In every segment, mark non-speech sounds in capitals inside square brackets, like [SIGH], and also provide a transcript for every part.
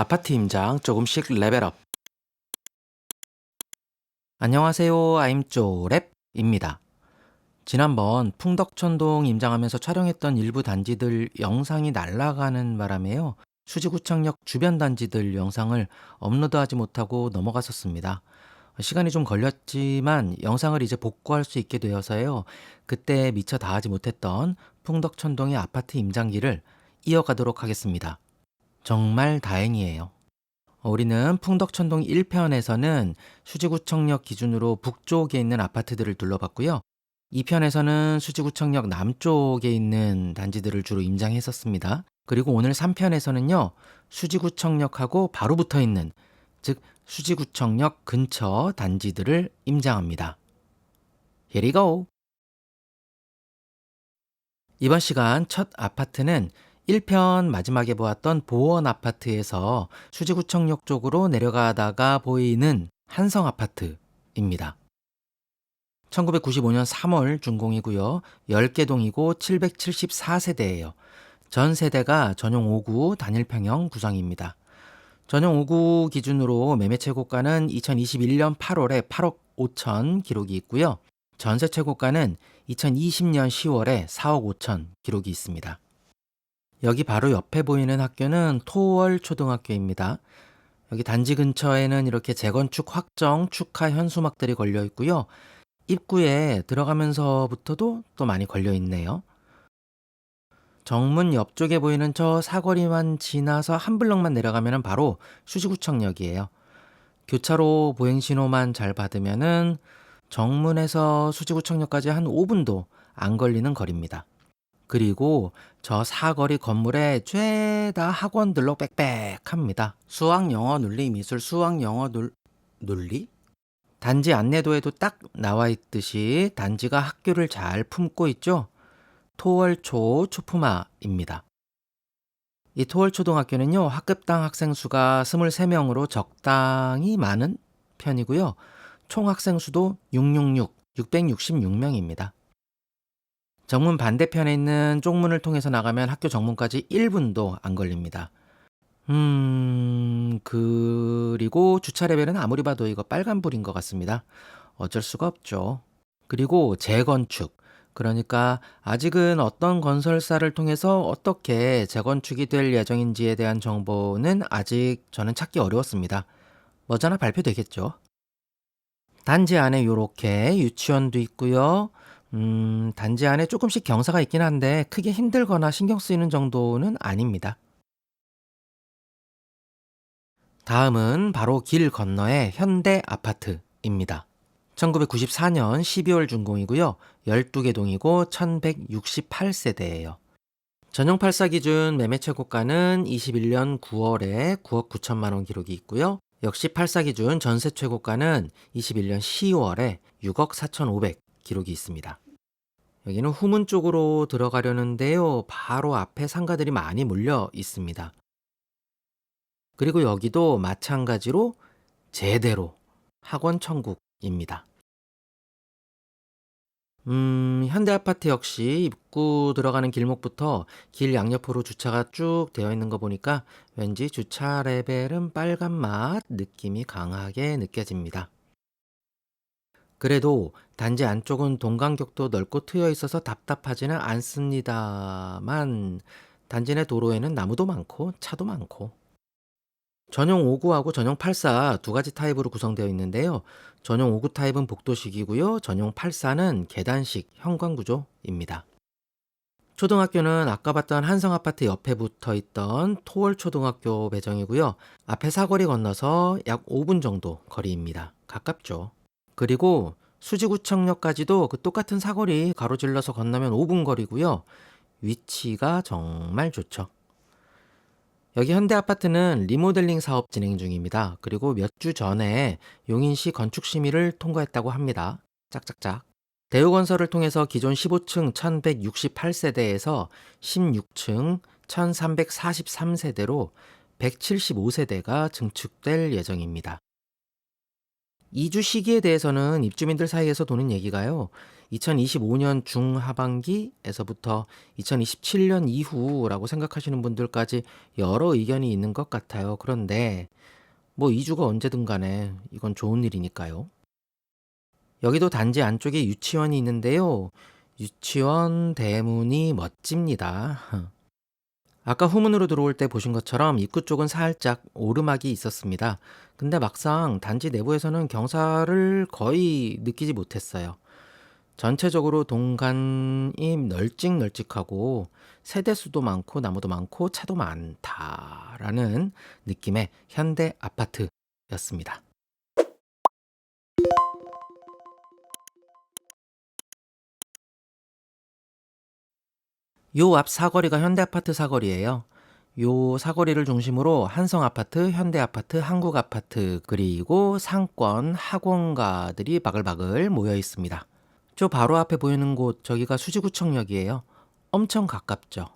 아파트 임장 조금씩 레벨업. 안녕하세요. 아임쪼랩입니다. 지난번 풍덕천동 임장하면서 촬영했던 일부 단지들 영상이 날아가는 바람에요. 수지구청역 주변 단지들 영상을 업로드하지 못하고 넘어갔었습니다. 시간이 좀 걸렸지만 영상을 이제 복구할 수 있게 되어서요. 그때 미처 다 하지 못했던 풍덕천동의 아파트 임장기를 이어가도록 하겠습니다. 정말 다행이에요. 우리는 풍덕천동 1편에서는 수지구청역 기준으로 북쪽에 있는 아파트들을 둘러봤고요. 2편에서는 수지구청역 남쪽에 있는 단지들을 주로 임장했었습니다. 그리고 오늘 3편에서는요, 수지구청역하고 바로 붙어 있는, 즉, 수지구청역 근처 단지들을 임장합니다. Here we go! 이번 시간 첫 아파트는 1편 마지막에 보았던 보원 아파트에서 수지구청역 쪽으로 내려가다가 보이는 한성 아파트입니다. 1995년 3월 준공이고요. 10개 동이고 774세대예요. 전 세대가 전용 5구 단일 평형 구성입니다. 전용 5구 기준으로 매매 최고가는 2021년 8월에 8억 5천 기록이 있고요. 전세 최고가는 2020년 10월에 4억 5천 기록이 있습니다. 여기 바로 옆에 보이는 학교는 토월 초등학교입니다. 여기 단지 근처에는 이렇게 재건축 확정 축하 현수막들이 걸려 있고요. 입구에 들어가면서부터도 또 많이 걸려 있네요. 정문 옆쪽에 보이는 저 사거리만 지나서 한 블럭만 내려가면 바로 수지구청역이에요. 교차로 보행신호만 잘 받으면은 정문에서 수지구청역까지 한 5분도 안 걸리는 거리입니다. 그리고 저 사거리 건물에 죄다 학원들로 빽빽합니다. 수학, 영어, 논리, 미술, 수학, 영어, 논, 논리? 단지 안내도에도 딱 나와 있듯이 단지가 학교를 잘 품고 있죠? 토월초 초품화입니다. 이 토월초등학교는요, 학급당 학생 수가 23명으로 적당히 많은 편이고요. 총 학생 수도 666, 666명입니다. 정문 반대편에 있는 쪽문을 통해서 나가면 학교 정문까지 1분도 안 걸립니다. 음, 그리고 주차 레벨은 아무리 봐도 이거 빨간불인 것 같습니다. 어쩔 수가 없죠. 그리고 재건축. 그러니까 아직은 어떤 건설사를 통해서 어떻게 재건축이 될 예정인지에 대한 정보는 아직 저는 찾기 어려웠습니다. 머지않아 발표되겠죠. 단지 안에 이렇게 유치원도 있고요. 음, 단지 안에 조금씩 경사가 있긴 한데 크게 힘들거나 신경 쓰이는 정도는 아닙니다. 다음은 바로 길 건너의 현대 아파트입니다. 1994년 12월 준공이고요. 12개 동이고 1168세대예요. 전용 8사 기준 매매 최고가는 21년 9월에 9억 9천만 원 기록이 있고요. 역시 8사 기준 전세 최고가는 21년 10월에 6억 4,500 기록이 있습니다. 여기는 후문 쪽으로 들어가려는데요. 바로 앞에 상가들이 많이 몰려 있습니다. 그리고 여기도 마찬가지로 제대로 학원 천국입니다. 음, 현대 아파트 역시 입구 들어가는 길목부터 길 양옆으로 주차가 쭉 되어 있는 거 보니까 왠지 주차 레벨은 빨간 맛 느낌이 강하게 느껴집니다. 그래도 단지 안쪽은 동간격도 넓고 트여 있어서 답답하지는 않습니다만 단지 내 도로에는 나무도 많고 차도 많고 전용 5구하고 전용 84두 가지 타입으로 구성되어 있는데요. 전용 5구 타입은 복도식이고요. 전용 84는 계단식 현관구조입니다. 초등학교는 아까 봤던 한성아파트 옆에 붙어 있던 토월초등학교 배정이고요. 앞에 사거리 건너서 약 5분 정도 거리입니다. 가깝죠. 그리고 수지구청역까지도 그 똑같은 사거리 가로질러서 건너면 5분 거리고요. 위치가 정말 좋죠. 여기 현대아파트는 리모델링 사업 진행 중입니다. 그리고 몇 주 전에 용인시 건축심의를 통과했다고 합니다. 짝짝짝. 대우건설을 통해서 기존 15층 1168세대에서 16층 1343세대로 175세대가 증축될 예정입니다. 이주 시기에 대해서는 입주민들 사이에서 도는 얘기가요. 2025년 중하반기에서부터 2027년 이후라고 생각하시는 분들까지 여러 의견이 있는 것 같아요. 그런데 뭐 이주가 언제든 간에 이건 좋은 일이니까요. 여기도 단지 안쪽에 유치원이 있는데요. 유치원 대문이 멋집니다. 아까 후문으로 들어올 때 보신 것처럼 입구 쪽은 살짝 오르막이 있었습니다. 근데 막상 단지 내부에서는 경사를 거의 느끼지 못했어요. 전체적으로 동간이 널찍널찍하고 세대수도 많고 나무도 많고 차도 많다라는 느낌의 현대 아파트였습니다. 요 앞 사거리가 현대 아파트 사거리예요. 요 사거리를 중심으로 한성 아파트, 현대 아파트, 한국 아파트, 그리고 상권, 학원가들이 바글바글 모여 있습니다. 저 바로 앞에 보이는 곳, 저기가 수지구청역이에요. 엄청 가깝죠.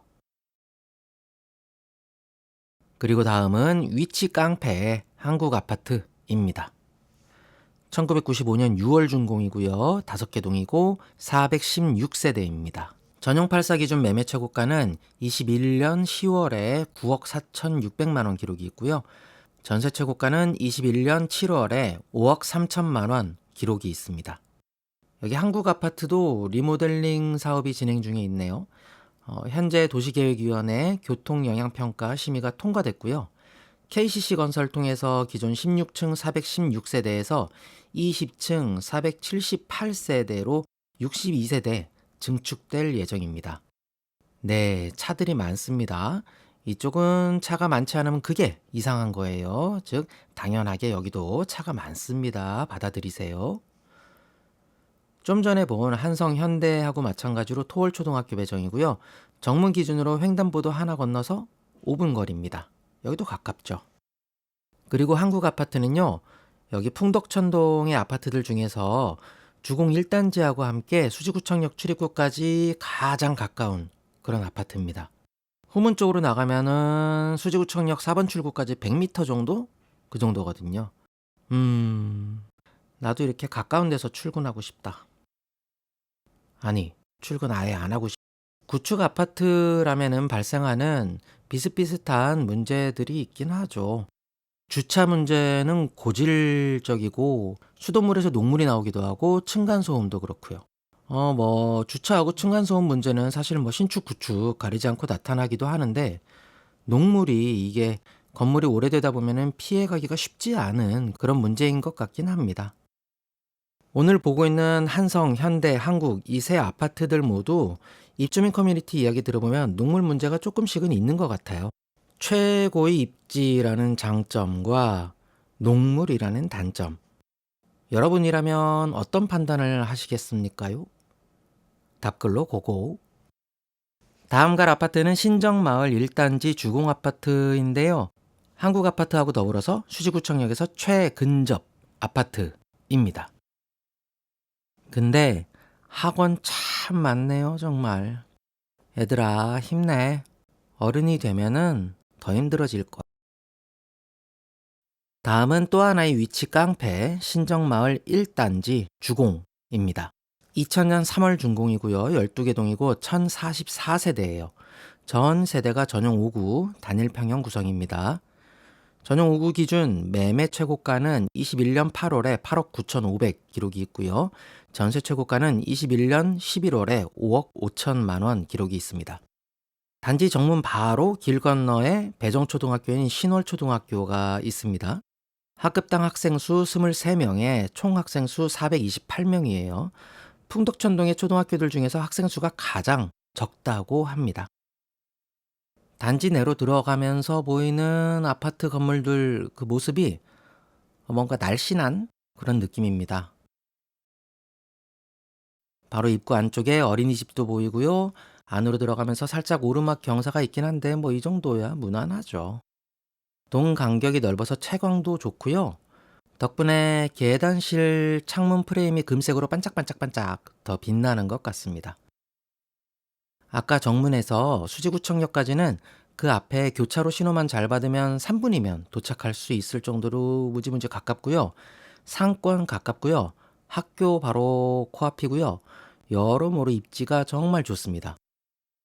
그리고 다음은 위치 깡패 한국 아파트입니다. 1995년 6월 준공이고요. 5개 동이고 416세대입니다. 전용 84 기준 매매 최고가는 21년 10월에 9억 4,600만 원 기록이 있고요. 전세 최고가는 21년 7월에 5억 3천만 원 기록이 있습니다. 여기 한국 아파트도 리모델링 사업이 진행 중에 있네요. 어, 현재 도시계획위원회 교통영향평가 심의가 통과됐고요. KCC 건설 통해서 기존 16층 416세대에서 20층 478세대로 62세대 증축될 예정입니다. 네, 차들이 많습니다. 이쪽은 차가 많지 않으면 그게 이상한 거예요. 즉, 당연하게 여기도 차가 많습니다. 받아들이세요. 좀 전에 본 한성 현대하고 마찬가지로 토월 초등학교 배정이고요. 정문 기준으로 횡단보도 하나 건너서 5분 거리입니다. 여기도 가깝죠. 그리고 한국 아파트는요. 여기 풍덕천동의 아파트들 중에서 주공 1단지하고 함께 수지구청역 출입구까지 가장 가까운 그런 아파트입니다. 후문 쪽으로 나가면은 수지구청역 4번 출구까지 100m 정도? 그 정도거든요. 음, 나도 이렇게 가까운 데서 출근하고 싶다. 아니, 출근 아예 안 하고 싶. 구축 아파트라면은 발생하는 비슷비슷한 문제들이 있긴 하죠. 주차 문제는 고질적이고 수돗물에서 녹물이 나오기도 하고 층간 소음도 그렇고요. 어, 뭐 주차하고 층간 소음 문제는 사실 뭐 신축 구축 가리지 않고 나타나기도 하는데 녹물이 이게 건물이 오래되다 보면은 피해 가기가 쉽지 않은 그런 문제인 것 같긴 합니다. 오늘 보고 있는 한성, 현대, 한국 이 세 아파트들 모두 입주민 커뮤니티 이야기 들어보면 녹물 문제가 조금씩은 있는 것 같아요. 최고의 입지라는 장점과 녹물이라는 단점. 여러분이라면 어떤 판단을 하시겠습니까요? 답글로 고고. 다음 갈 아파트는 신정마을 1단지 주공 아파트인데요. 한국 아파트하고 더불어서 수지구청역에서 최근접 아파트입니다. 근데 학원 참 많네요, 정말. 얘들아, 힘내. 어른이 되면은 더 힘들어질 거야. 다음은 또 하나의 위치 깡패 신정마을 1단지 주공입니다. 2000년 3월 준공이고요. 12개 동이고 1044세대예요. 전 세대가 전용 5구 단일 평형 구성입니다. 전용 5구 기준 매매 최고가는 21년 8월에 8억 9,500 기록이 있고요. 전세 최고가는 21년 11월에 5억 5천만 원 기록이 있습니다. 단지 정문 바로 길 건너에 배정초등학교인 신월초등학교가 있습니다. 학급당 학생 수 23명에 총 학생 수 428명이에요. 풍덕천동의 초등학교들 중에서 학생 수가 가장 적다고 합니다. 단지 내로 들어가면서 보이는 아파트 건물들 그 모습이 뭔가 날씬한 그런 느낌입니다. 바로 입구 안쪽에 어린이집도 보이고요. 안으로 들어가면서 살짝 오르막 경사가 있긴 한데 뭐 이 정도야 무난하죠. 동 간격이 넓어서 채광도 좋고요. 덕분에 계단실 창문 프레임이 금색으로 반짝반짝반짝 더 빛나는 것 같습니다. 아까 정문에서 수지구청역까지는 그 앞에 교차로 신호만 잘 받으면 3분이면 도착할 수 있을 정도로 무지무지 가깝고요. 상권 가깝고요. 학교 바로 코앞이고요. 여러모로 입지가 정말 좋습니다.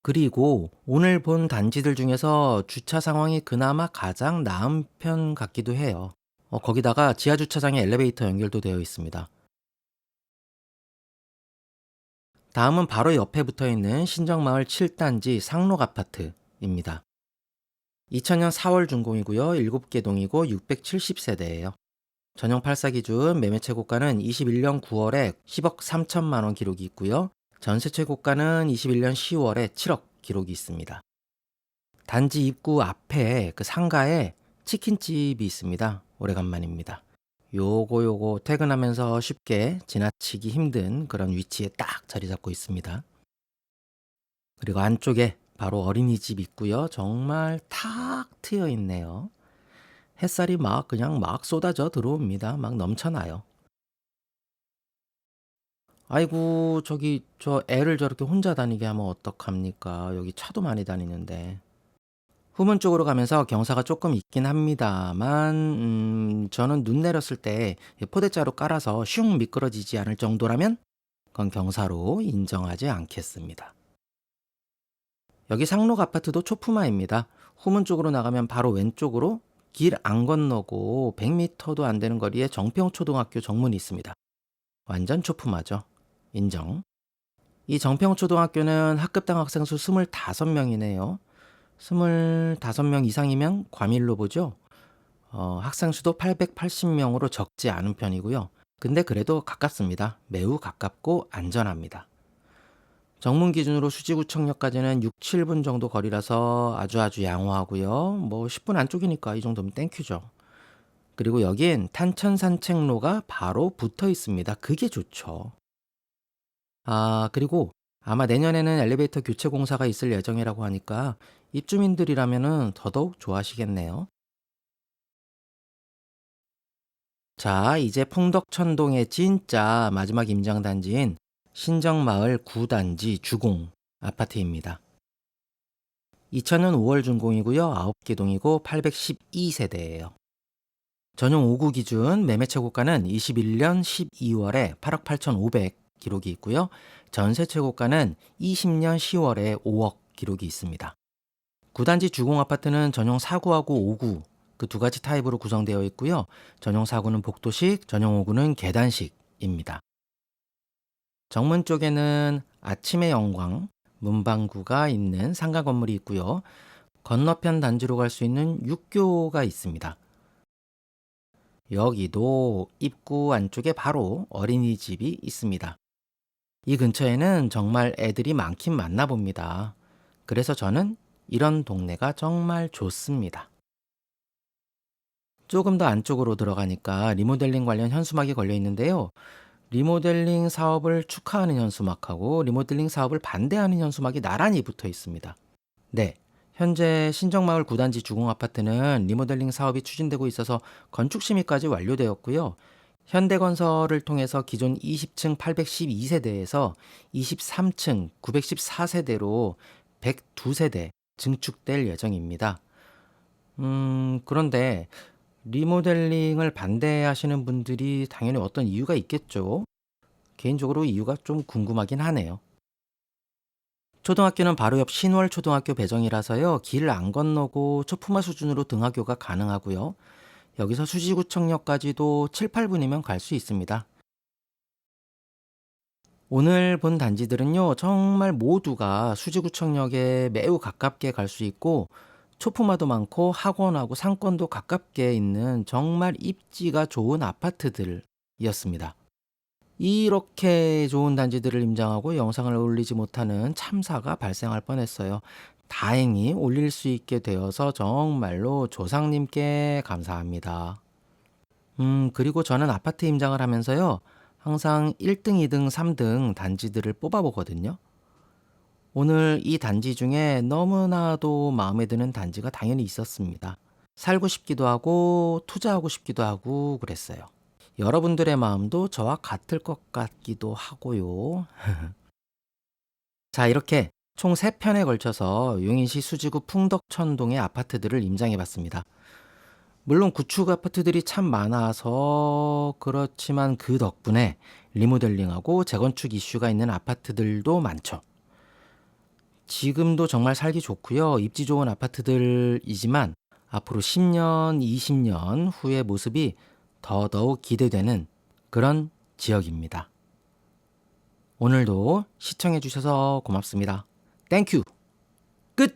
그리고 오늘 본 단지들 중에서 주차 상황이 그나마 가장 나은 편 같기도 해요. 어, 거기다가 지하 주차장에 엘리베이터 연결도 되어 있습니다. 다음은 바로 옆에 붙어 있는 신정마을 7단지 상록 아파트입니다. 2000년 4월 준공이고요. 7개 동이고 670세대예요. 전용 8사 기준 매매 최고가는 21년 9월에 10억 3천만 원 기록이 있고요. 전세 최고가는 21년 10월에 7억 기록이 있습니다. 단지 입구 앞에 그 상가에 치킨집이 있습니다. 오래간만입니다. 요거 요거 퇴근하면서 쉽게 지나치기 힘든 그런 위치에 딱 자리 잡고 있습니다. 그리고 안쪽에 바로 어린이집 있고요. 정말 탁 트여 있네요. 햇살이 막 그냥 막 쏟아져 들어옵니다. 막 넘쳐나요. 아이고 저기 저 애를 저렇게 혼자 다니게 하면 어떡합니까? 여기 차도 많이 다니는데. 후문 쪽으로 가면서 경사가 조금 있긴 합니다만 음, 저는 눈 내렸을 때 포대자루 깔아서 슝 미끄러지지 않을 정도라면 그건 경사로 인정하지 않겠습니다. 여기 상록 아파트도 초품화입니다. 후문 쪽으로 나가면 바로 왼쪽으로 길 안 건너고 100m도 안 되는 거리에 정평 초등학교 정문이 있습니다. 완전 초품화죠. 인정. 이 정평 초등학교는 학급당 학생 수 25명이네요. 25명 이상이면 과밀로 보죠. 어, 학생 수도 880명으로 적지 않은 편이고요. 근데 그래도 가깝습니다. 매우 가깝고 안전합니다. 정문 기준으로 수지구청역까지는 6, 7분 정도 거리라서 아주 아주 양호하고요. 뭐 10분 안쪽이니까 이 정도면 땡큐죠. 그리고 여긴 탄천 산책로가 바로 붙어 있습니다. 그게 좋죠. 아, 그리고 아마 내년에는 엘리베이터 교체 공사가 있을 예정이라고 하니까 입주민들이라면은 더더욱 좋아하시겠네요. 자, 이제 풍덕천동의 진짜 마지막 임장단지인 신정마을 9단지 주공 아파트입니다. 2000년 5월 준공이고요. 9개 동이고 812세대예요. 전용 5구 기준 매매 최고가는 21년 12월에 8억 8,500 기록이 있고요. 전세 최고가는 20년 10월에 5억 기록이 있습니다. 9단지 주공 아파트는 전용 4구하고 5구 그 두 가지 타입으로 구성되어 있고요. 전용 4구는 복도식, 전용 5구는 계단식입니다. 정문 쪽에는 아침의 영광 문방구가 있는 상가 건물이 있고요. 건너편 단지로 갈 수 있는 육교가 있습니다. 여기도 입구 안쪽에 바로 어린이집이 있습니다. 이 근처에는 정말 애들이 많긴 많나 봅니다. 그래서 저는 이런 동네가 정말 좋습니다. 조금 더 안쪽으로 들어가니까 리모델링 관련 현수막이 걸려 있는데요. 리모델링 사업을 축하하는 현수막하고 리모델링 사업을 반대하는 현수막이 나란히 붙어 있습니다. 네. 현재 신정마을 9단지 주공 아파트는 리모델링 사업이 추진되고 있어서 건축 심의까지 완료되었고요. 현대건설을 통해서 기존 20층 812세대에서 23층 914세대로 102세대 증축될 예정입니다. 음, 그런데 리모델링을 반대하시는 분들이 당연히 어떤 이유가 있겠죠. 개인적으로 이유가 좀 궁금하긴 하네요. 초등학교는 바로 옆 신월 초등학교 배정이라서요. 길 안 건너고 초품화 수준으로 등하교가 가능하고요. 여기서 수지구청역까지도 7, 8분이면 갈 수 있습니다. 오늘 본 단지들은요, 정말 모두가 수지구청역에 매우 가깝게 갈 수 있고, 초품화도 많고 학원하고 상권도 가깝게 있는 정말 입지가 좋은 아파트들이었습니다. 이렇게 좋은 단지들을 임장하고 영상을 올리지 못하는 참사가 발생할 뻔했어요. 다행히 올릴 수 있게 되어서 정말로 조상님께 감사합니다. 음, 그리고 저는 아파트 임장을 하면서요. 항상 1등, 2등, 3등 단지들을 뽑아보거든요. 오늘 이 단지 중에 너무나도 마음에 드는 단지가 당연히 있었습니다. 살고 싶기도 하고 투자하고 싶기도 하고 그랬어요. 여러분들의 마음도 저와 같을 것 같기도 하고요. [LAUGHS] 자, 이렇게 총 3편에 걸쳐서 용인시 수지구 풍덕천동의 아파트들을 임장해 봤습니다. 물론 구축 아파트들이 참 많아서 그렇지만 그 덕분에 리모델링하고 재건축 이슈가 있는 아파트들도 많죠. 지금도 정말 살기 좋고요. 입지 좋은 아파트들이지만 앞으로 10년, 20년 후의 모습이 더더욱 기대되는 그런 지역입니다. 오늘도 시청해 주셔서 고맙습니다. 땡큐. 끝.